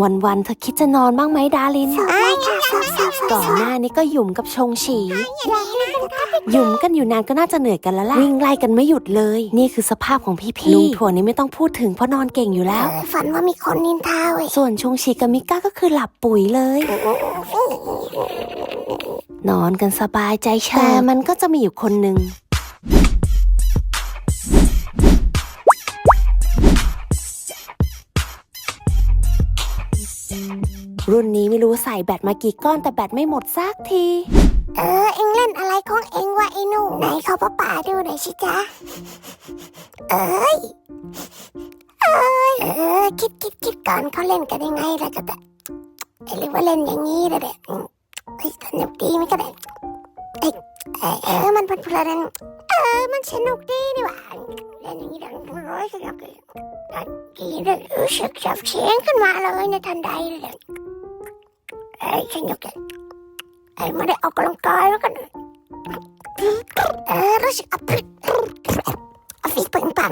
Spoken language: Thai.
วันๆเธอคิดจะนอนบ้างไหมดารินไม่ค่ะสอบสอบก่อนหน้านี้ก็หยุ่มกับชงฉีหยุ่มกันอยู่นานก็น่าจะเหนื่อยกันแล้วล่ะ วิ่งไล่กันไม่หยุดเลย นี่คือสภาพของพี่ๆลุงถั่วนี่ไม่ต้องพูดถึงเพราะนอนเก่งอยู่แล้ว ฝันว่ามีคนนินทาเว้ยส่วนชงฉีกับมิก้าก็คือหลับปุ๋ยเลย นอนกันสบายใจเฉิบแต่มันก็จะมีอยู่คนหนึ่ง รุ่นนี้ไม่รู้ใส่แบตมากี่ก้อนแต่แบตไม่หมดสักที เออ เอ็งเล่นอะไรของเอ็งวะไอ้หนูไหนเขาป้าป่าดูหน่อยสิจ๊ะ เอ้ย เอ้ย เออ คิดคิดคิดก่อนเขาเล่นกันยังไงแล้วก็แต่หรือว่าเล่นอย่างนี้เลยเด็กเฮ้ยสนุกดีไหมก็ได้เอ้ยเออเออ มันเพลินเออ มันสนุกดีนี่หว่า เล่นอย่างนี้ดังร้อยสนุกเลยดีเลยรู้สึกจับเสียงขึ้นมาเลยในทันใดเลยเอ้ยสนุกเลยไอ้ไม่ได้ออกกำลังกายแล้วกันเออรู้สึกอับอับฝีปึงปัง